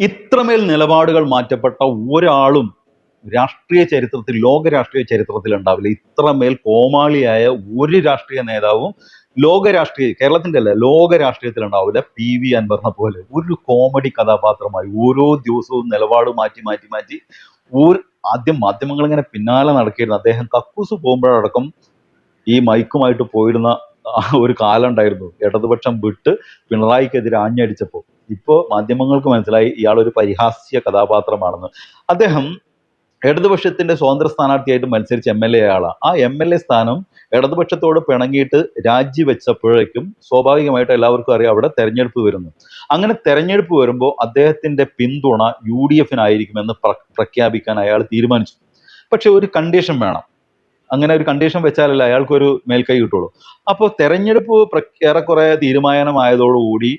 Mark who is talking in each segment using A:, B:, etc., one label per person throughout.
A: ഇത്രമേൽ നിലപാടുകൾ മാറ്റപ്പെട്ട ഒരാളും രാഷ്ട്രീയ ചരിത്രത്തിൽ ലോക രാഷ്ട്രീയ ചരിത്രത്തിൽ ഉണ്ടാവില്ല. ഇത്രമേൽ കോമാളിയായ ഒരു രാഷ്ട്രീയ നേതാവും ലോക രാഷ്ട്രീയ കേരളത്തിന്റെ അല്ല ലോക രാഷ്ട്രീയത്തിൽ ഉണ്ടാവില്ല. പി വി അൻവറിനെ പോലെ ഒരു കോമഡി കഥാപാത്രമായി ഓരോ ദിവസവും നിലപാട് മാറ്റി മാറ്റി മാറ്റി ഒരു ആദ്യം മാധ്യമങ്ങൾ ഇങ്ങനെ പിന്നാലെ നടക്കിയിരുന്നു. അദ്ദേഹം കക്കൂസ് പോകുമ്പോഴടക്കം ഈ മൈക്കുമായിട്ട് പോയിരുന്ന ഒരു കാലം ഉണ്ടായിരുന്നു. ഇടതുപക്ഷം വിട്ട് പിണറായിക്കെതിരെ ആഞ്ഞടിച്ചപ്പോൾ. ഇപ്പോൾ മാധ്യമങ്ങൾക്ക് മനസ്സിലായി ഇയാൾ ഒരു പരിഹാസ്യ കഥാപാത്രമാണെന്ന്. അദ്ദേഹം ഇടതുപക്ഷത്തിന്റെ സ്വതന്ത്ര സ്ഥാനാർത്ഥിയായിട്ട് മത്സരിച്ച എം എൽ എ ആളാണ് ആ എം എൽ എ സ്ഥാനം ഇടതുപക്ഷത്തോട് പിണങ്ങിയിട്ട് രാജിവെച്ചപ്പോഴേക്കും സ്വാഭാവികമായിട്ട് എല്ലാവർക്കും അറിയാം അവിടെ തെരഞ്ഞെടുപ്പ് വരുന്നു. അങ്ങനെ തെരഞ്ഞെടുപ്പ് വരുമ്പോൾ അദ്ദേഹത്തിന്റെ പിന്തുണ യു ഡി എഫിനായിരിക്കുമെന്ന് പ്ര പ്രഖ്യാപിക്കാൻ അയാൾ തീരുമാനിച്ചു. പക്ഷെ ഒരു കണ്ടീഷൻ വേണം. അങ്ങനെ ഒരു കണ്ടീഷൻ വെച്ചാലല്ല അയാൾക്കൊരു മേൽക്കൈ കിട്ടുള്ളൂ. അപ്പോൾ തെരഞ്ഞെടുപ്പ് ഏറെക്കുറെ തീരുമാനമായതോടുകൂടി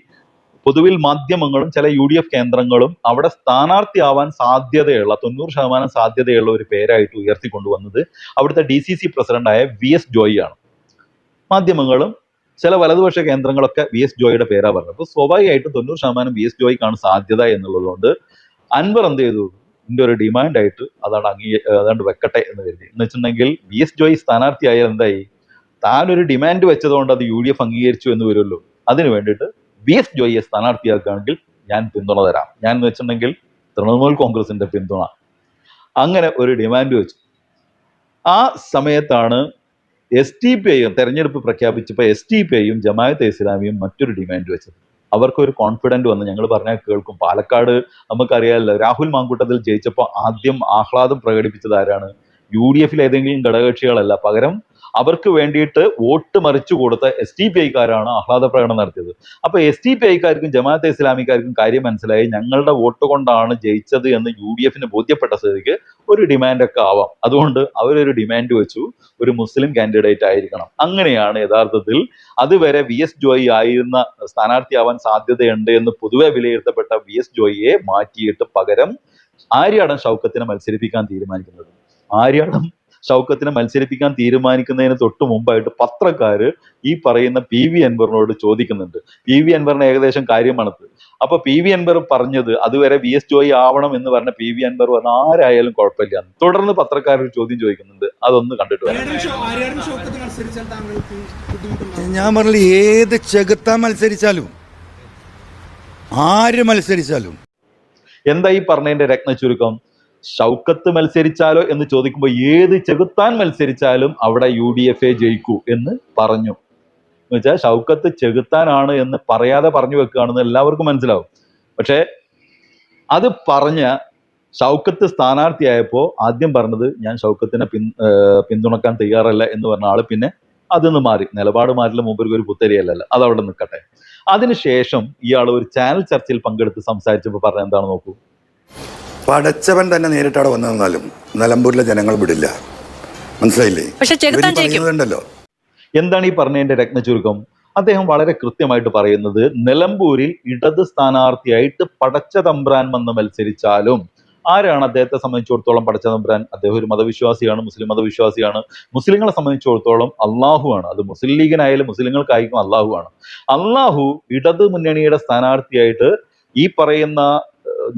A: പൊതുവിൽ മാധ്യമങ്ങളും ചില യു ഡി എഫ് കേന്ദ്രങ്ങളും അവിടെ സ്ഥാനാർത്ഥിയാവാൻ സാധ്യതയുള്ള തൊണ്ണൂറ് ശതമാനം സാധ്യതയുള്ള ഒരു പേരായിട്ട് ഉയർത്തിക്കൊണ്ടുവന്നത് അവിടുത്തെ ഡി സി സി പ്രസിഡന്റായ വി എസ് ജോയി ആണ് മാധ്യമങ്ങളും ചില വലതുപക്ഷ കേന്ദ്രങ്ങളൊക്കെ വി എസ് ജോയിയുടെ പേരാ പറഞ്ഞത്. അപ്പോൾ സ്വാഭാവികമായിട്ടും തൊണ്ണൂറ് ശതമാനം വി എസ് ജോയിക്കാണ് സാധ്യത എന്നുള്ളതുകൊണ്ട് അൻവർ എന്ത് ചെയ്തു? ഇതിന്റെ ഒരു ഡിമാൻഡ് ആയിട്ട് അതാണ് അംഗീ അതാണ്ട് വെക്കട്ടെ എന്ന് കരുതി. എന്ന് വെച്ചിട്ടുണ്ടെങ്കിൽ വി എസ് ജോയി സ്ഥാനാർത്ഥിയായാൽ എന്തായി? താനൊരു ഡിമാൻഡ് വെച്ചതുകൊണ്ട് അത് യു ഡി എഫ് അംഗീകരിച്ചു എന്ന് വരുമല്ലോ. അതിന് വേണ്ടിയിട്ട് വി എസ് ജോയിയെ സ്ഥാനാർത്ഥിയാക്കുകയാണെങ്കിൽ ഞാൻ പിന്തുണ തരാം. ഞാൻ എന്ന് വെച്ചിട്ടുണ്ടെങ്കിൽ തൃണമൂൽ കോൺഗ്രസിന്റെ പിന്തുണ. അങ്ങനെ ഒരു ഡിമാൻഡ് വെച്ചു. ആ സമയത്താണ് എസ് ടി പി ഐയും തെരഞ്ഞെടുപ്പ് പ്രഖ്യാപിച്ചപ്പോൾ എസ് ടി പി ഐയും ജമാഅത്തെ ഇസ്ലാമിയും മറ്റൊരു ഡിമാൻഡ് വെച്ചത്. അവർക്കൊരു കോൺഫിഡന്റ് വന്ന്. ഞങ്ങൾ പറഞ്ഞാൽ കേൾക്കും. പാലക്കാട് നമുക്കറിയാമല്ലോ രാഹുൽ മാങ്കൂട്ടത്തിൽ ജയിച്ചപ്പോൾ ആദ്യം ആഹ്ലാദം പ്രകടിപ്പിച്ചത് ആരാണ്? യു ഡി എഫിൽ ഏതെങ്കിലും ഘടകകക്ഷികളല്ല. പകരം അവർക്ക് വേണ്ടിയിട്ട് വോട്ട് മറിച്ചു കൊടുത്ത എസ് ടി പി ഐക്കാരാണ് ആഹ്ലാദ പ്രകടനം നടത്തിയത്. അപ്പൊ എസ് ടി പി ഐക്കാർക്കും ജമാഅത്തെ ഇസ്ലാമിക്കാർക്കും കാര്യം മനസ്സിലായി. ഞങ്ങളുടെ വോട്ട് കൊണ്ടാണ് ജയിച്ചത് എന്ന് യു ഡി എഫിന് ബോധ്യപ്പെട്ട സ്ഥിതിക്ക് ഒരു ഡിമാൻഡൊക്കെ ആവാം. അതുകൊണ്ട് അവരൊരു ഡിമാൻഡ് വെച്ചു. ഒരു മുസ്ലിം കാൻഡിഡേറ്റ് ആയിരിക്കണം. അങ്ങനെയാണ് യഥാർത്ഥത്തിൽ അതുവരെ വി എസ് ജോയി ആയിരുന്ന സ്ഥാനാർത്ഥിയാവാൻ സാധ്യതയുണ്ട് എന്ന് പൊതുവെ വിലയിരുത്തപ്പെട്ട വി എസ് ജോയിയെ മാറ്റിയിട്ട് പകരം ആര്യാടൻ ഷൗക്കത്തിനെ മത്സരിപ്പിക്കാൻ തീരുമാനിക്കുന്നത്. ആര്യാടൻ ഷൗക്കത്തിനെ മത്സരിപ്പിക്കാൻ തീരുമാനിക്കുന്നതിന് തൊട്ട് മുമ്പായിട്ട് പത്രക്കാര് ഈ പറയുന്ന പി വി അൻവറിനോട് ചോദിക്കുന്നുണ്ട്. പി വി അൻവറിന് ഏകദേശം കാര്യമാണത്. അപ്പൊ പി വി അൻവർ പറഞ്ഞത് അതുവരെ വി എസ് ജോയി ആവണം എന്ന് പറഞ്ഞ പി വി അൻവർ പറഞ്ഞ ആരായാലും കുഴപ്പമില്ല തുടർന്ന് പത്രക്കാർ ഒരു ചോദ്യം ചോദിക്കുന്നുണ്ട്. അതൊന്ന് കണ്ടിട്ട്
B: ഞാൻ പറഞ്ഞില്ല ഏത് ചെകുത്താൻ മത്സരിച്ചാലും ആര് മത്സരിച്ചാലും.
A: എന്താ ഈ പറഞ്ഞതിന്റെ രത്ന ചുരുക്കം ഷൗക്കത്ത് മത്സരിച്ചാലോ എന്ന് ചോദിക്കുമ്പോൾ ഏത് ചെകുത്താൻ മത്സരിച്ചാലും അവിടെ യു ഡി എഫ് എ ജയിക്കൂ എന്ന് പറഞ്ഞു. എന്ന് വെച്ചാൽ ഷൗക്കത്ത് ചെകുത്താനാണ് എന്ന് പറയാതെ പറഞ്ഞു വെക്കുകയാണെന്ന് എല്ലാവർക്കും മനസ്സിലാവും. പക്ഷേ അത് പറഞ്ഞ ഷൗക്കത്ത് സ്ഥാനാർത്ഥിയായപ്പോൾ ആദ്യം പറഞ്ഞത് ഞാൻ ഷൗക്കത്തിനെ പിൻ പിന്തുണക്കാൻ തയ്യാറല്ല എന്ന് പറഞ്ഞ ആൾ പിന്നെ അതിന്ന് മാറി. നിലപാട് മാറ്റില്ല മുമ്പ് ഒരു പുത്തരിയല്ലല്ലോ. അത് അവിടെ നിൽക്കട്ടെ അതിനുശേഷം ഇയാൾ ഒരു ചാനൽ ചർച്ചയിൽ പങ്കെടുത്ത് സംസാരിച്ചപ്പോൾ പറഞ്ഞ എന്താണ് നോക്കൂ.
B: പടച്ചവൻ തന്നെ നേരിട്ടവിടെ വന്നു നിന്നാലും നിലമ്പൂരിലെ ജനങ്ങൾ വിടില്ല. മനസ്സിലായില്ലേ? ഇവർ
A: എന്താണ് ഈ പറഞ്ഞതിന്റെ രത്ന ചുരുക്കം അദ്ദേഹം വളരെ കൃത്യമായിട്ട് പറയുന്നത് നിലമ്പൂരിൽ ഇടത് സ്ഥാനാർത്ഥിയായിട്ട് പടച്ച തമ്പ്രാൻ വന്ന് മത്സരിച്ചാലും ആരാണ് അദ്ദേഹത്തെ സംബന്ധിച്ചിടത്തോളം പടച്ച തമ്പ്രാൻ? അദ്ദേഹം ഒരു മതവിശ്വാസിയാണ് മുസ്ലിം മതവിശ്വാസിയാണ്. മുസ്ലിങ്ങളെ സംബന്ധിച്ചിടത്തോളം അള്ളാഹു ആണ് അത് മുസ്ലിം ലീഗിനായാലും മുസ്ലിങ്ങൾക്കായിരിക്കും അള്ളാഹു ആണ് അള്ളാഹു ഇടത് മുന്നണിയുടെ സ്ഥാനാർത്ഥിയായിട്ട് ഈ പറയുന്ന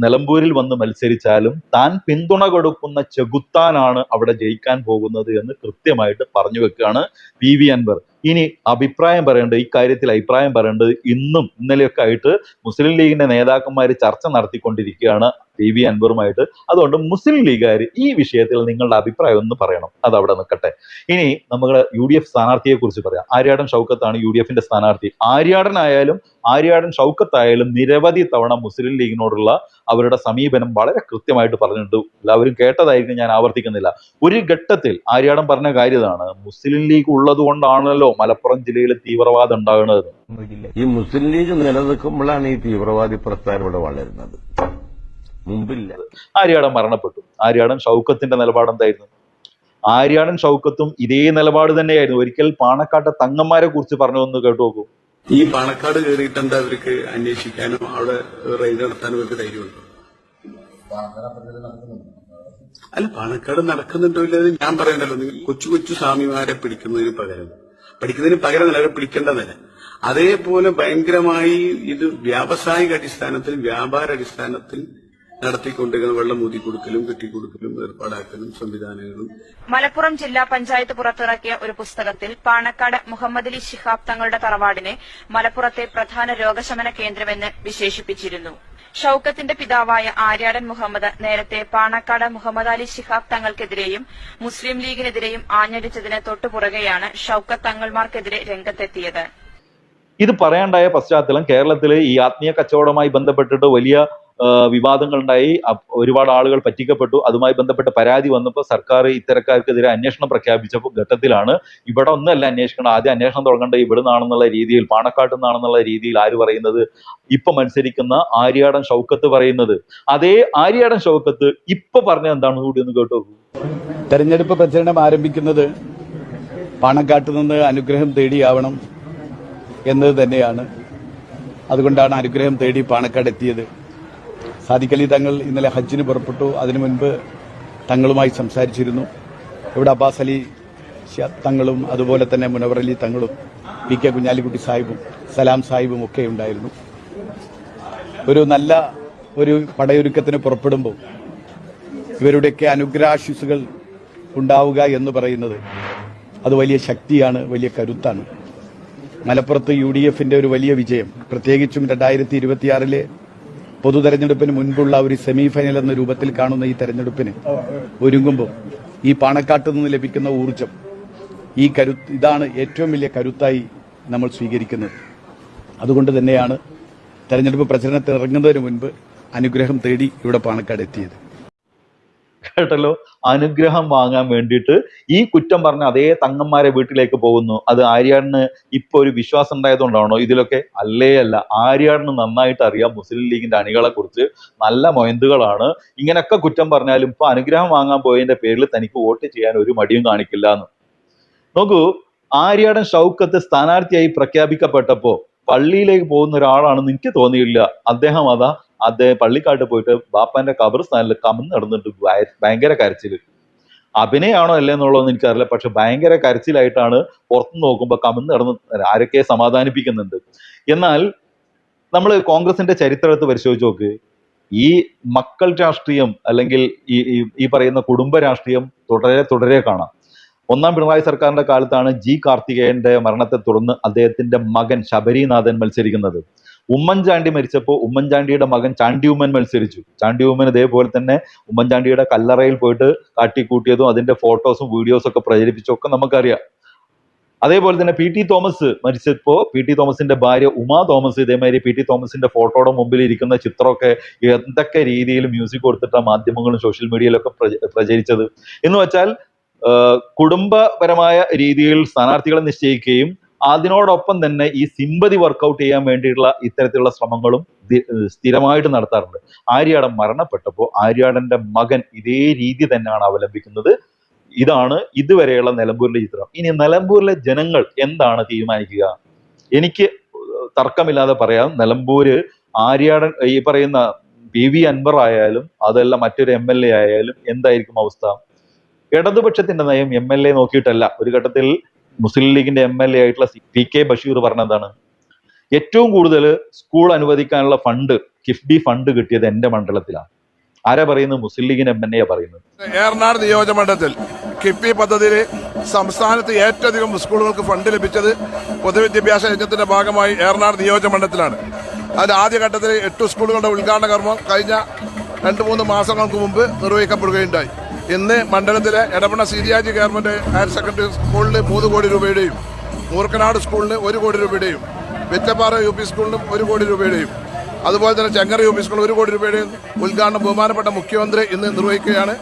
A: നിലമ്പൂരിൽ വന്ന് മത്സരിച്ചാലും താൻ പിന്തുണ കൊടുക്കുന്ന ചെകുത്താനാണ് അവിടെ ജയിക്കാൻ പോകുന്നത് എന്ന് കൃത്യമായിട്ട് പറഞ്ഞു വെക്കുകയാണ് പി വി അൻവർ. ഇനി അഭിപ്രായം പറയേണ്ടത് ഈ കാര്യത്തിൽ അഭിപ്രായം പറയേണ്ടത് ഇന്നും ഇന്നലെയൊക്കെ ആയിട്ട് മുസ്ലിം ലീഗിന്റെ നേതാക്കന്മാർ ചർച്ച നടത്തിക്കൊണ്ടിരിക്കുകയാണ് പി വി അൻവറുമായിട്ട്. അതുകൊണ്ട് മുസ്ലിം ലീഗുകാർ ഈ വിഷയത്തിൽ നിങ്ങളുടെ അഭിപ്രായം ഒന്ന് പറയണം. അത് അവിടെ നിൽക്കട്ടെ. ഇനി നമ്മുടെ യു ഡി എഫ് സ്ഥാനാർത്ഥിയെ കുറിച്ച് പറയാം. ആര്യാടൻ ഷൗക്കത്താണ് യു ഡി എഫിന്റെ സ്ഥാനാർത്ഥി. ആര്യാടൻ ആയാലും ആര്യാടൻ ഷൗക്കത്തായാലും നിരവധി തവണ മുസ്ലിം ലീഗിനോടുള്ള അവരുടെ സമീപനം വളരെ കൃത്യമായിട്ട് പറഞ്ഞിട്ടുണ്ട്. എല്ലാവരും കേട്ടതായിരിക്കും ഞാൻ ആവർത്തിക്കുന്നില്ല. ഒരു ഘട്ടത്തിൽ ആര്യാടൻ പറഞ്ഞ കാര്യം ഇതാണ്. മുസ്ലിം ലീഗ് ഉള്ളത് കൊണ്ടാണല്ലോ മലപ്പുറം ജില്ലയിൽ തീവ്രവാദം ഉണ്ടാകുന്നത്.
C: ഈ മുസ്ലിം ലീഗ് നിലനിൽക്കുമ്പോഴാണ് ഈ തീവ്രവാദി പ്രസ്ഥാനം ഇവിടെ വളരുന്നത്. മുമ്പില്ല.
A: ആര്യാടൻ മരണപ്പെട്ടു. ആര്യാടൻ ഷൗക്കത്തിന്റെ നിലപാട് എന്തായിരുന്നു? ആര്യാടൻ ഷൗക്കത്തും ഇതേ നിലപാട് തന്നെയായിരുന്നു. ഒരിക്കൽ പാണക്കാട്ടെ തങ്ങന്മാരെ കുറിച്ച് പറഞ്ഞു ഒന്ന് കേട്ടു നോക്കൂ.
D: ഈ പാണക്കാട് കയറിയിട്ട് എന്താ അവർക്ക് അന്വേഷിക്കാനും അവിടെ റെയ്ഡ് നടത്താനും അവർക്ക് ധൈര്യമുണ്ടോ? അല്ല പാണക്കാട് നടക്കുന്നുണ്ടോ ഇല്ലാതെ ഞാൻ പറയണ്ടല്ലോ. നിങ്ങൾ കൊച്ചു കൊച്ചു സ്വാമിമാരെ പിടിക്കുന്നതിന് പകരം. പഠിക്കുന്നതിന് പകരം നിലവിൽ പിടിക്കേണ്ടതല്ല അതേപോലെ ഭയങ്കരമായി ഇത് വ്യാവസായിക അടിസ്ഥാനത്തിൽ വ്യാപാര അടിസ്ഥാനത്തിൽ നടത്തിക്കൊണ്ടിരിക്കുന്ന വെള്ളം ഊതി കൊടുക്കലും കെട്ടിക്കൊടുക്കലും ഏർപ്പാടാക്കലും സംവിധാനങ്ങളും.
E: മലപ്പുറം ജില്ലാ പഞ്ചായത്ത് പുറത്തിറക്കിയ ഒരു പുസ്തകത്തിൽ പാണക്കാട് മുഹമ്മദ് അലി ശിഹാബ് തങ്ങളുടെ തറവാടിനെ മലപ്പുറത്തെ പ്രധാന രോഗശമന കേന്ദ്രമെന്ന് വിശേഷിപ്പിച്ചിരുന്നു. ഷൌക്കത്തിന്റെ പിതാവായ ആര്യാടൻ മുഹമ്മദ് നേരത്തെ പാണക്കാട് മുഹമ്മദ് അലി ശിഹാബ് തങ്ങൾക്കെതിരെയും മുസ്ലിം ലീഗിനെതിരെയും ആഞ്ഞടിച്ചതിന് തൊട്ടുപുറകെയാണ് ഷൌക്കത്ത് തങ്ങൾമാർക്കെതിരെ രംഗത്തെത്തിയത്.
A: ഇത് പറയാണ്ടായ പശ്ചാത്തലം കേരളത്തിലെ ഈ ആത്മീയ കച്ചവടവുമായി ബന്ധപ്പെട്ടിട്ട് വലിയ വിവാദങ്ങളുണ്ടായി. ഒരുപാട് ആളുകൾ പറ്റിക്കപ്പെട്ടു. അതുമായി ബന്ധപ്പെട്ട പരാതി വന്നപ്പോൾ സർക്കാർ ഇത്തരക്കാർക്കെതിരെ അന്വേഷണം പ്രഖ്യാപിച്ചപ്പോൾ ഘട്ടത്തിലാണ്. ഇവിടെ ഒന്നല്ല അന്വേഷിക്കണം ആദ്യം അന്വേഷണം തുടങ്ങേണ്ടത് ഇവിടെ നിന്നാണെന്നുള്ള രീതിയിൽ പാണക്കാട്ട് നിന്നാണെന്നുള്ള രീതിയിൽ ആര് പറയുന്നത്? ഇപ്പൊ മത്സരിക്കുന്ന ആര്യാടൻ ഷൗക്കത്ത് പറയുന്നത്. അതേ ആര്യാടൻ ഷൗക്കത്ത് ഇപ്പൊ പറഞ്ഞത് എന്താണെന്ന് കൂടി ഒന്ന് കേട്ടോ
F: തെരഞ്ഞെടുപ്പ് പ്രചരണം ആരംഭിക്കുന്നത് പാണക്കാട്ട് നിന്ന് അനുഗ്രഹം തേടിയാവണം എന്നത് തന്നെയാണ്. അതുകൊണ്ടാണ് അനുഗ്രഹം തേടി പാണക്കാട് എത്തിയത്. സാദിഖലി തങ്ങൾ ഇന്നലെ ഹജ്ജിന് പുറപ്പെട്ടു. അതിനു മുൻപ് തങ്ങളുമായി സംസാരിച്ചിരുന്നു. ഇവിടെ അബ്ബാസ് അലി തങ്ങളും അതുപോലെ തന്നെ മുനവർ അലി തങ്ങളും പി കെ കുഞ്ഞാലിക്കുട്ടി സാഹിബും സലാം സാഹിബും ഒക്കെ ഉണ്ടായിരുന്നു. ഒരു നല്ല ഒരു പടയൊരുക്കത്തിന് പുറപ്പെടുമ്പോൾ ഇവരുടെയൊക്കെ അനുഗ്രഹാശിസുകൾ ഉണ്ടാവുക എന്ന് പറയുന്നത് അത് വലിയ ശക്തിയാണ് വലിയ കരുത്താണ്. മലപ്പുറത്ത് യു ഡി എഫിന്റെ ഒരു വലിയ വിജയം. പ്രത്യേകിച്ചും രണ്ടായിരത്തി ഇരുപത്തിയാറിലെ പൊതു തെരഞ്ഞെടുപ്പിന് മുൻപുള്ള ഒരു സെമി ഫൈനൽ എന്ന രൂപത്തിൽ കാണുന്ന ഈ തെരഞ്ഞെടുപ്പിന് ഒരുങ്ങുമ്പോൾ ഈ പാണക്കാട്ട് നിന്ന് ലഭിക്കുന്ന ഊർജം ഈ കരു ഇതാണ് ഏറ്റവും വലിയ കരുത്തായി നമ്മൾ സ്വീകരിക്കുന്നത്. അതുകൊണ്ട് തന്നെയാണ് തെരഞ്ഞെടുപ്പ് പ്രചരണത്തിൽ ഇറങ്ങുന്നതിന് മുൻപ് അനുഗ്രഹം തേടി ഇവിടെ പാണക്കാട് എത്തിയത്.
A: കേട്ടല്ലോ അനുഗ്രഹം വാങ്ങാൻ വേണ്ടിയിട്ട് ഈ കുറ്റം പറഞ്ഞ അതേ തങ്ങന്മാരെ വീട്ടിലേക്ക് പോകുന്നു. അത് ആര്യാടിന് ഇപ്പൊ ഒരു വിശ്വാസം ഉണ്ടായതുകൊണ്ടാണോ? ഇതിലൊക്കെ അല്ലേ അല്ല. ആര്യാടിന് നന്നായിട്ട് അറിയാം മുസ്ലിം ലീഗിന്റെ അണികളെ കുറിച്ച്. നല്ല മൊയന്തുകളാണ്. ഇങ്ങനൊക്കെ കുറ്റം പറഞ്ഞാലും ഇപ്പൊ അനുഗ്രഹം വാങ്ങാൻ പോയതിന്റെ പേരിൽ തനിക്ക് വോട്ട് ചെയ്യാൻ ഒരു മടിയും കാണിക്കില്ല എന്ന്. നോക്കൂ ആര്യാടൻ ഷൗക്കത്ത് സ്ഥാനാർത്ഥിയായി പ്രഖ്യാപിക്കപ്പെട്ടപ്പോ പള്ളിയിലേക്ക് പോകുന്ന ഒരാളാണെന്ന് എനിക്ക് തോന്നിയില്ല. അദ്ദേഹം അതാ അദ്ദേഹം പള്ളിക്കാട്ട് പോയിട്ട് ബാപ്പാന്റെ കബർസ്ഥാനിൽ കമന്ന് നടന്നിട്ട് ഭയങ്കര കരച്ചിൽ അഭിനയാണോ അല്ലേ എന്നുള്ളതൊന്നും എനിക്കറിയില്ല. പക്ഷെ ഭയങ്കര കരച്ചിലായിട്ടാണ് പുറത്തു നോക്കുമ്പോൾ കമന്ന് നടന്ന് ആരൊക്കെ സമാധാനിപ്പിക്കുന്നുണ്ട്. എന്നാൽ നമ്മൾ കോൺഗ്രസിന്റെ ചരിത്രത്തെ പരിശോധിച്ച് നോക്ക്. ഈ മക്കൾ രാഷ്ട്രീയം അല്ലെങ്കിൽ ഈ- ഈ പറയുന്ന കുടുംബ രാഷ്ട്രീയം തുടരെ തുടരെ കാണാം. ഒന്നാം പിണറായി സർക്കാരിന്റെ കാലത്താണ് ജി കാർത്തികേയന്റെ മരണത്തെ തുടർന്ന് അദ്ദേഹത്തിന്റെ മകൻ ശബരിനാഥൻ മത്സരിക്കുന്നത്. ഉമ്മൻചാണ്ടി മരിച്ചപ്പോൾ ഉമ്മൻചാണ്ടിയുടെ മകൻ ചാണ്ടി ഉമ്മൻ മത്സരിച്ചു. ചാണ്ടി ഉമ്മൻ ഇതേപോലെ തന്നെ ഉമ്മൻചാണ്ടിയുടെ കല്ലറയിൽ പോയിട്ട് കാട്ടിക്കൂട്ടിയതും അതിന്റെ ഫോട്ടോസും വീഡിയോസും ഒക്കെ പ്രചരിപ്പിച്ചൊക്കെ നമുക്കറിയാം. അതേപോലെ തന്നെ പി ടി തോമസ് മരിച്ചപ്പോ പി ടി തോമസിന്റെ ഭാര്യ ഉമാ തോമസ് ഇതേമാതിരി പി ടി തോമസിന്റെ ഫോട്ടോയുടെ മുമ്പിൽ ഇരിക്കുന്ന ചിത്രമൊക്കെ എന്തൊക്കെ രീതിയിൽ മ്യൂസിക് കൊടുത്തിട്ടാണ് മാധ്യമങ്ങളും സോഷ്യൽ മീഡിയയിലൊക്കെ പ്രച- പ്രചരിച്ചത്. എന്ന് വെച്ചാൽ കുടുംബപരമായ രീതിയിൽ സ്ഥാനാർത്ഥികളെ നിശ്ചയിക്കുകയും അതിനോടൊപ്പം തന്നെ ഈ സിമ്പതി വർക്കൗട്ട് ചെയ്യാൻ വേണ്ടിയിട്ടുള്ള ഇത്തരത്തിലുള്ള ശ്രമങ്ങളും സ്ഥിരമായിട്ട് നടത്താറുണ്ട്. ആര്യാടൻ മരണപ്പെട്ടപ്പോൾ ആര്യാടന്റെ മകൻ ഇതേ രീതി തന്നെയാണ് അവലംബിക്കുന്നത്. ഇതാണ് ഇതുവരെയുള്ള നിലമ്പൂരിലെ ചിത്രം. ഇനി നിലമ്പൂരിലെ ജനങ്ങൾ എന്താണ് തീരുമാനിക്കുക? എനിക്ക് തർക്കമില്ലാതെ പറയാം. നിലമ്പൂര് ആര്യാടൻ ഈ പറയുന്ന പി വി അൻവർ ആയാലും അതല്ല മറ്റൊരു എം എൽ എ ആയാലും എന്തായിരിക്കും അവസ്ഥ? ഇടതുപക്ഷത്തിന്റെ നയം എം എൽ എ നോക്കിയിട്ടല്ല. ഒരു ഘട്ടത്തിൽ മുസ്ലിം ലീഗിന്റെ എം എൽ എ ആയിട്ടുള്ള പി കെ ബഷീർ പറഞ്ഞതാണ്. ഏറ്റവും കൂടുതൽ സ്കൂൾ അനുവദിക്കാനുള്ള ഫണ്ട് കിഫ്ബി ഫണ്ട് കിട്ടിയത് എന്റെ മണ്ഡലത്തിലാണ്. ആരാ പറയുന്നത്? മുസ്ലിം ലീഗിന്റെ എം എൻ എ പറയുന്നത്.
G: ഏറനാട് നിയോജകമണ്ഡലത്തിൽ കിഫ്ബി പദ്ധതിയിൽ സംസ്ഥാനത്ത് ഏറ്റവും അധികം സ്കൂളുകൾക്ക് ഫണ്ട് ലഭിച്ചത് പൊതുവിദ്യാഭ്യാസ യജ്ഞത്തിന്റെ ഭാഗമായി ഏറനാട് നിയോജകമണ്ഡലത്തിലാണ് അതിൽ ആദ്യഘട്ടത്തിൽ എട്ട് സ്കൂളുകളുടെ ഉദ്ഘാടന കർമ്മം കഴിഞ്ഞ രണ്ട് മൂന്ന് മാസങ്ങൾക്ക് മുമ്പ് നിർവഹിക്കപ്പെടുകയുണ്ടായി. ഇന്ന് മണ്ഡലത്തിലെ എടപ്പണ സീരിയാജി ഗവൺമെന്റ് ഹയർ സെക്കൻഡറി സ്കൂളിന് മൂന്ന് കോടി രൂപയുടെയും മൂർക്കനാട് സ്കൂളിന് ഒരു കോടി രൂപയുടെയും വെറ്റപ്പാറ യു പി സ്കൂളിനും ഒരു കോടി രൂപയുടെയും അതുപോലെ തന്നെ ചെങ്ങറ യു പി സ്കൂളിൽ ഒരു കോടി രൂപയുടെയും ഉദ്ഘാടനം ബഹുമാനപ്പെട്ട മുഖ്യമന്ത്രി ഇന്ന് നിർവഹിക്കുകയാണ്.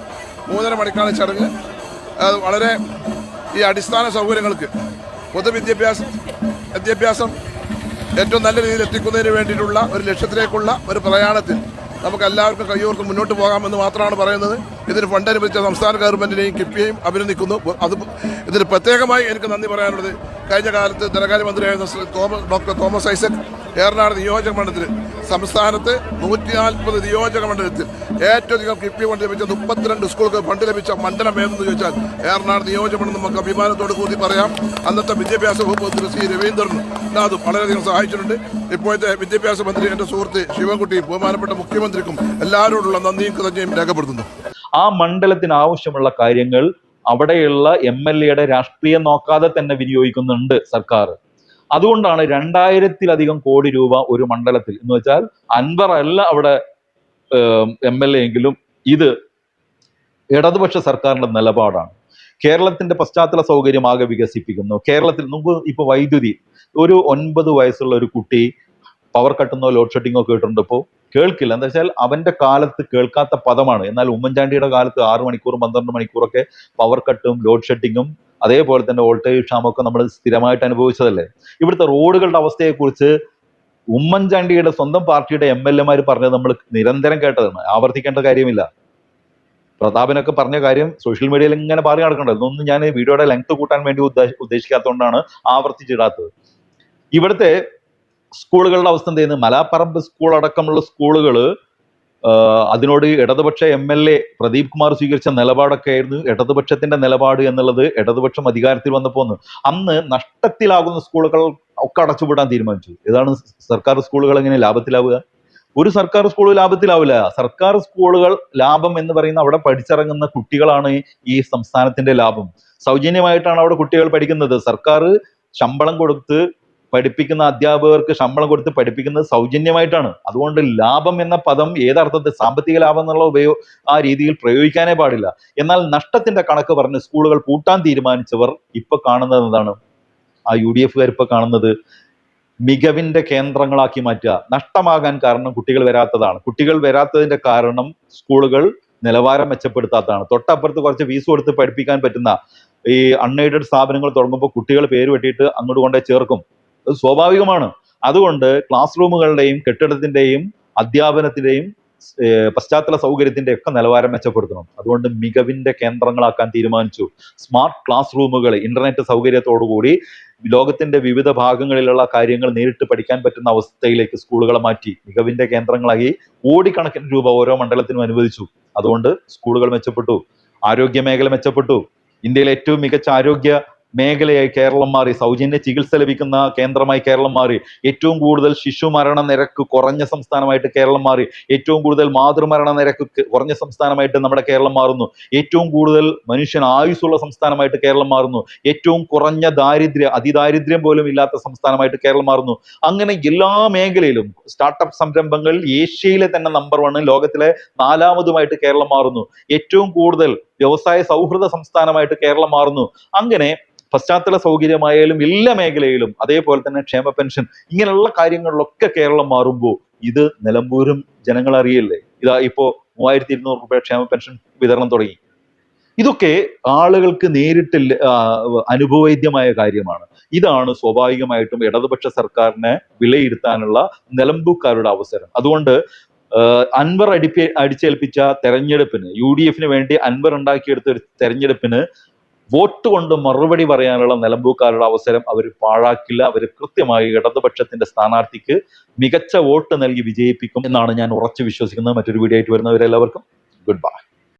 G: മൂന്നര മണിക്കാണ് ചടങ്ങ്. വളരെ ഈ അടിസ്ഥാന സൗകര്യങ്ങൾക്ക് പൊതുവിദ്യാഭ്യാസം വിദ്യാഭ്യാസം ഏറ്റവും നല്ല രീതിയിൽ എത്തിക്കുന്നതിന് വേണ്ടിയിട്ടുള്ള ഒരു ലക്ഷ്യത്തിലേക്കുള്ള ഒരു പ്രയാണത്തിൽ നമുക്ക് എല്ലാവർക്കും കയ്യോർത്ത് മുന്നോട്ട് പോകാമെന്ന് മാത്രമാണ് പറയുന്നത്. ഇതിന് ഫണ്ട് അനുവദിച്ച സംസ്ഥാന ഗവൺമെന്റിനെയും കിഫ്ബിയെയും അഭിനന്ദിക്കുന്നു. അത് ഇതിന് പ്രത്യേകമായി എനിക്ക് നന്ദി പറയാനുള്ളത്. കഴിഞ്ഞ കാലത്ത് ധനകാര്യമന്ത്രിയായിരുന്ന തോമസ് ഡോക്ടർ തോമസ് ഐസക് ഏറനാട് നിയോജക മണ്ഡലത്തിൽ സംസ്ഥാനത്ത് നൂറ്റി നാൽപ്പത് നിയോജക മണ്ഡലത്തിൽ ഏറ്റവും അധികം കിഫ്ബി ഫണ്ട് ലഭിച്ച മുപ്പത്തിരണ്ട് സ്കൂളുകൾ ഫണ്ട് ലഭിച്ച മണ്ഡലം ഏതെന്ന് ചോദിച്ചാൽ ഏറനാട് നിയോജക മണ്ഡലം നമുക്ക് അഭിമാനത്തോട് കൂടി പറയാം. അന്നത്തെ വിദ്യാഭ്യാസ വകുപ്പ് മന്ത്രി ശ്രീ രവീന്ദ്രൻ അത് വളരെയധികം സഹായിച്ചിട്ടുണ്ട്. ഇപ്പോഴത്തെ വിദ്യാഭ്യാസ മന്ത്രി എന്റെ സുഹൃത്ത് ശിവൻകുട്ടി ബഹുമാനപ്പെട്ട മുഖ്യമന്ത്രിക്കും എല്ലാവരോടുള്ള നന്ദിയും കൃതജ്ഞയും രേഖപ്പെടുത്തുന്നു.
A: ആ മണ്ഡലത്തിന് ആവശ്യമുള്ള കാര്യങ്ങൾ അവിടെയുള്ള എം എൽ എയുടെ രാഷ്ട്രീയം നോക്കാതെ തന്നെ വിനിയോഗിക്കുന്നുണ്ട് സർക്കാർ. അതുകൊണ്ടാണ് രണ്ടായിരത്തിലധികം കോടി രൂപ ഒരു മണ്ഡലത്തിൽ. എന്ന് വെച്ചാൽ അൻവർ അല്ല അവിടെ എം എൽ എ എങ്കിലും ഇത് ഇടതുപക്ഷ സർക്കാരിന്റെ നിലപാടാണ്. കേരളത്തിന്റെ പശ്ചാത്തല സൗകര്യം ആകെ വികസിപ്പിക്കുന്നു. കേരളത്തിൽ മുമ്പ് ഇപ്പൊ വൈദ്യുതി. ഒരു ഒൻപത് വയസ്സുള്ള ഒരു കുട്ടി പവർ കട്ടുന്നോ ലോഡ് ഷെഡിങ്ങോ കേട്ടിട്ടുണ്ട് ഇപ്പോൾ. കേൾക്കില്ല. എന്താ വെച്ചാൽ അവന്റെ കാലത്ത് കേൾക്കാത്ത പദമാണ്. എന്നാൽ ഉമ്മൻചാണ്ടിയുടെ കാലത്ത് ആറ് മണിക്കൂറും പന്ത്രണ്ട് മണിക്കൂറൊക്കെ പവർ കട്ടും ലോഡ് ഷെഡിങ്ങും അതേപോലെ തന്നെ വോൾട്ടേജ് ക്ഷാമൊക്കെ നമ്മൾ സ്ഥിരമായിട്ട് അനുഭവിച്ചതല്ലേ? ഇവിടുത്തെ റോഡുകളുടെ അവസ്ഥയെക്കുറിച്ച് ഉമ്മൻചാണ്ടിയുടെ സ്വന്തം പാർട്ടിയുടെ എം എൽ എമാർ പറഞ്ഞത് നമ്മൾ നിരന്തരം കേട്ടതാണ്. ആവർത്തിക്കേണ്ട കാര്യമില്ല. പ്രതാപനൊക്കെ പറഞ്ഞ കാര്യം സോഷ്യൽ മീഡിയയിൽ ഇങ്ങനെ പാറി നടക്കേണ്ടത് ഇതൊന്നും ഞാൻ വീഡിയോയുടെ ലെങ്ത് കൂട്ടാൻ വേണ്ടി ഉദ്ദേശിക്കാത്തതുകൊണ്ടാണ് ആവർത്തിച്ചിടാത്തത്. ഇവിടുത്തെ സ്കൂളുകളുടെ അവസ്ഥ എന്ത് ചെയ്യുന്നത് മലാപ്പറമ്പ് സ്കൂൾ അടക്കമുള്ള സ്കൂളുകൾ അതിനോട് ഇടതുപക്ഷ M L A Pradeep Kumar സ്വീകരിച്ച നിലപാടൊക്കെ ആയിരുന്നു ഇടതുപക്ഷത്തിന്റെ നിലപാട് എന്നുള്ളത് ഇടതുപക്ഷം അധികാരത്തിൽ വന്നപ്പോൾ അന്ന് നഷ്ടത്തിലാകുന്ന സ്കൂളുകൾ ഒക്കെ അടച്ചുപൂട്ടാൻ തീരുമാനിച്ചു. ഇതാണ് സർക്കാർ സ്കൂളുകൾ എങ്ങനെ ലാഭത്തിലാവുക? ഒരു സർക്കാർ സ്കൂൾ ലാഭത്തിലാവില്ല. സർക്കാർ സ്കൂളുകൾ ലാഭം എന്ന് പറയുന്ന അവിടെ പഠിച്ചിറങ്ങുന്ന കുട്ടികളാണ് ഈ സംസ്ഥാനത്തിന്റെ ലാഭം. സൗജന്യമായിട്ടാണ് അവിടെ കുട്ടികൾ പഠിക്കുന്നത്. സർക്കാർ ശമ്പളം കൊടുത്ത് പഠിപ്പിക്കുന്ന അധ്യാപകർക്ക് ശമ്പളം കൊടുത്ത് പഠിപ്പിക്കുന്നത് സൗജന്യമായിട്ടാണ്. അതുകൊണ്ട് ലാഭം എന്ന പദം ഏതർത്ഥത്തിൽ സാമ്പത്തിക ലാഭം എന്നുള്ള ഉപയോ ആ രീതിയിൽ പ്രയോഗിക്കാനേ പാടില്ല. എന്നാൽ നഷ്ടത്തിന്റെ കണക്ക് പറഞ്ഞ് സ്കൂളുകൾ പൂട്ടാൻ തീരുമാനിച്ചവർ ഇപ്പൊ കാണുന്നത് എന്താണ്? ആ യു ഡി എഫുകാർ ഇപ്പൊ കാണുന്നത് മികവിന്റെ കേന്ദ്രങ്ങളാക്കി മാറ്റുക. നഷ്ടമാകാൻ കാരണം കുട്ടികൾ വരാത്തതാണ്. കുട്ടികൾ വരാത്തതിന്റെ കാരണം സ്കൂളുകൾ നിലവാരം മെച്ചപ്പെടുത്താത്തതാണ്. തൊട്ടപ്പുറത്ത് കുറച്ച് ഫീസ് കൊടുത്ത് പഠിപ്പിക്കാൻ പറ്റുന്ന ഈ അൺഎയ്ഡഡ് സ്ഥാപനങ്ങൾ തുടങ്ങുമ്പോൾ കുട്ടികൾ പേര് വെട്ടിയിട്ട് അങ്ങോട്ട് കൊണ്ടേ ചേർക്കും. അത് സ്വാഭാവികമാണ്. അതുകൊണ്ട് ക്ലാസ് റൂമുകളുടെയും കെട്ടിടത്തിന്റെയും അധ്യാപനത്തിന്റെയും പശ്ചാത്തല സൗകര്യത്തിന്റെ ഒക്കെ നിലവാരം മെച്ചപ്പെടുത്തണം. അതുകൊണ്ട് മികവിന്റെ കേന്ദ്രങ്ങളാക്കാൻ തീരുമാനിച്ചു. സ്മാർട്ട് ക്ലാസ് റൂമുകൾ ഇന്റർനെറ്റ് സൗകര്യത്തോടുകൂടി ലോകത്തിന്റെ വിവിധ ഭാഗങ്ങളിലുള്ള കാര്യങ്ങൾ നേരിട്ട് പഠിക്കാൻ പറ്റുന്ന അവസ്ഥയിലേക്ക് സ്കൂളുകളെ മാറ്റി. മികവിന്റെ കേന്ദ്രങ്ങളായി കോടിക്കണക്കിന് രൂപ ഓരോ മണ്ഡലത്തിനും അനുവദിച്ചു. അതുകൊണ്ട് സ്കൂളുകൾ മെച്ചപ്പെട്ടു. ആരോഗ്യ മേഖല മെച്ചപ്പെട്ടു. ഇന്ത്യയിലെ ഏറ്റവും മികച്ച ആരോഗ്യ മേഖലയായി കേരളം മാറി സൗജന്യ ചികിത്സ ലഭിക്കുന്ന കേന്ദ്രമായി കേരളം മാറി ഏറ്റവും കൂടുതൽ ശിശു മരണ നിരക്ക് കുറഞ്ഞ സംസ്ഥാനമായിട്ട് കേരളം മാറി ഏറ്റവും കൂടുതൽ മാതൃമരണ നിരക്ക് കുറഞ്ഞ സംസ്ഥാനമായിട്ട് നമ്മുടെ കേരളം മാറുന്നു ഏറ്റവും കൂടുതൽ മനുഷ്യൻ ആയുസ്സുള്ള സംസ്ഥാനമായിട്ട് കേരളം മാറുന്നു ഏറ്റവും കുറഞ്ഞ ദാരിദ്ര്യ അതിദാരിദ്ര്യം പോലും ഇല്ലാത്ത സംസ്ഥാനമായിട്ട് കേരളം മാറുന്നു. അങ്ങനെ എല്ലാ മേഖലയിലും സ്റ്റാർട്ടപ്പ് സംരംഭങ്ങൾ ഏഷ്യയിലെ തന്നെ നമ്പർ വൺ ലോകത്തിലെ നാലാമതുമായിട്ട് കേരളം മാറുന്നു. ഏറ്റവും കൂടുതൽ വ്യവസായ സൗഹൃദ സംസ്ഥാനമായിട്ട് കേരളം മാറുന്നു. അങ്ങനെ പശ്ചാത്തല സൗകര്യമായാലും എല്ലാ മേഖലയിലും അതേപോലെ തന്നെ ക്ഷേമ പെൻഷൻ ഇങ്ങനെയുള്ള കാര്യങ്ങളിലൊക്കെ കേരളം മാറുമ്പോൾ ഇത് നിലമ്പൂരും ജനങ്ങൾ അറിയില്ലേ? ഇതാ ഇപ്പോ മൂവായിരത്തി ഇരുന്നൂറ് രൂപ ക്ഷേമ പെൻഷൻ വിതരണം തുടങ്ങി. ഇതൊക്കെ ആളുകൾക്ക് നേരിട്ട് അനുഭവവൈദ്യമായ കാര്യമാണ്. ഇതാണ് സ്വാഭാവികമായിട്ടും ഇടതുപക്ഷ സർക്കാരിനെ വിലയിരുത്താനുള്ള നിലമ്പൂക്കാരുടെ അവസരം. അതുകൊണ്ട് അൻവർ അടിപ്പി അടിച്ചേൽപ്പിച്ച തെരഞ്ഞെടുപ്പിന് യു ഡി എഫിന് വേണ്ടി അൻവർ ഉണ്ടാക്കിയെടുത്ത ഒരു തെരഞ്ഞെടുപ്പിന് വോട്ട് കൊണ്ട് മറുപടി പറയാനുള്ള നിലമ്പൂക്കാരുടെ അവസരം അവർ പാഴാക്കില്ല. അവർ കൃത്യമായി ഇടതുപക്ഷത്തിന്റെ സ്ഥാനാർത്ഥിക്ക് മികച്ച വോട്ട് നൽകി വിജയിപ്പിക്കും എന്നാണ് ഞാൻ ഉറച്ചു വിശ്വസിക്കുന്നത്. മറ്റൊരു വീഡിയോ ആയിട്ട് വരുന്നവരെല്ലാവർക്കും ഗുഡ് ബൈ.